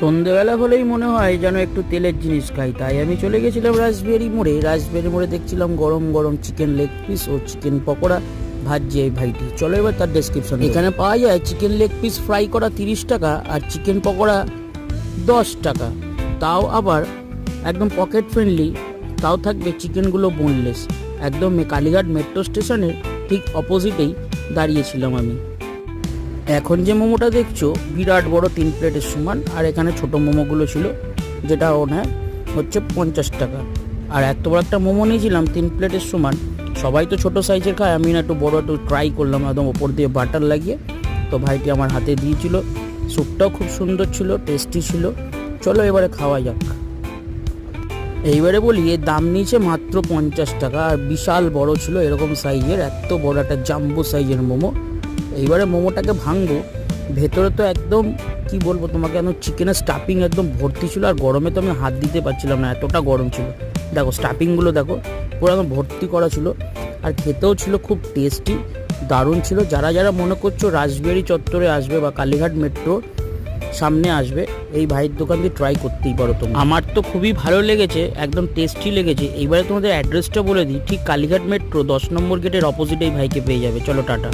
সন্ধেবেলা হলেই মনে হয় যেন একটু তেলের জিনিস খাই। তাই আমি চলে গেছিলাম রাসবেরি মোড়ে। রাসবেরি মোড়ে দেখছিলাম গরম গরম চিকেন লেগ পিস ও চিকেন পকোড়া ভাজছে এই ভাইটি। চলো এবার তার ডেসক্রিপশন এখানে পাওয়া যায় চিকেন লেগ পিস ফ্রাই করা তিরিশ টাকা আর চিকেন পকোড়া দশ টাকা। তাও আবার একদম পকেট ফ্রেন্ডলি তাও থাকবে চিকেনগুলো বোনলেস একদম কালীঘাট মেট্রো স্টেশনের ঠিক অপোজিটেই দাঁড়িয়েছিলাম আমি। এখন যে মোমোটা দেখছ, বিরাট বড় তিন প্লেটের সমান, আর এখানে ছোট মোমোগুলো ছিল, যেটা ওনার হচ্ছে পঞ্চাশ টাকা। আর এত বড় একটা মোমো নিয়েছিলাম, তিন প্লেটের সমান, সবাই তো ছোট সাইজের খায়, আমি না একটু বড়, একটু ট্রাই করলাম, একদম ওপর দিয়ে বাটার লাগিয়ে, তো ভাইটি আমার হাতে দিয়েছিল। স্যুপটাও খুব সুন্দর ছিল টেস্টি ছিল। চলো এবারে খাওয়া যাক। এইবারে বলি, এর দাম নিয়েছে মাত্র পঞ্চাশ টাকা, আর বিশাল বড় ছিল এরকম সাইজের এত বড় একটা জাম্বো সাইজের মোমো। এইবারে মোমোটাকে ভাঙবো। ভেতরে তো একদম, কি বলব তোমাকে একদম চিকেনের স্টাফিং একদম ভর্তি ছিল আর গরমে তো আমি হাত দিতে পারছিলাম না, এতটা গরম ছিল। দেখো স্টাফিংগুলো দেখো, পুরো একদম ভর্তি করা ছিল। আর খেতেও ছিল খুব টেস্টি দারুণ ছিল। যারা যারা মনে করছ রাসবেরি চত্বরে আসবে বা কালীঘাট মেট্রো সামনে আসবে, এই ভাইয়ের দোকান দিয়ে ট্রাই করতেই পারো তোমরা। আমার তো খুবই ভালো লেগেছে, একদম টেস্টি লেগেছে। এইবারে তোমাদের অ্যাড্রেসটা বলে দিই, ঠিক কালীঘাট মেট্রো দশ নম্বর গেটের অপোজিট এই ভাইকে পেয়ে যাবে। চলো টাটা।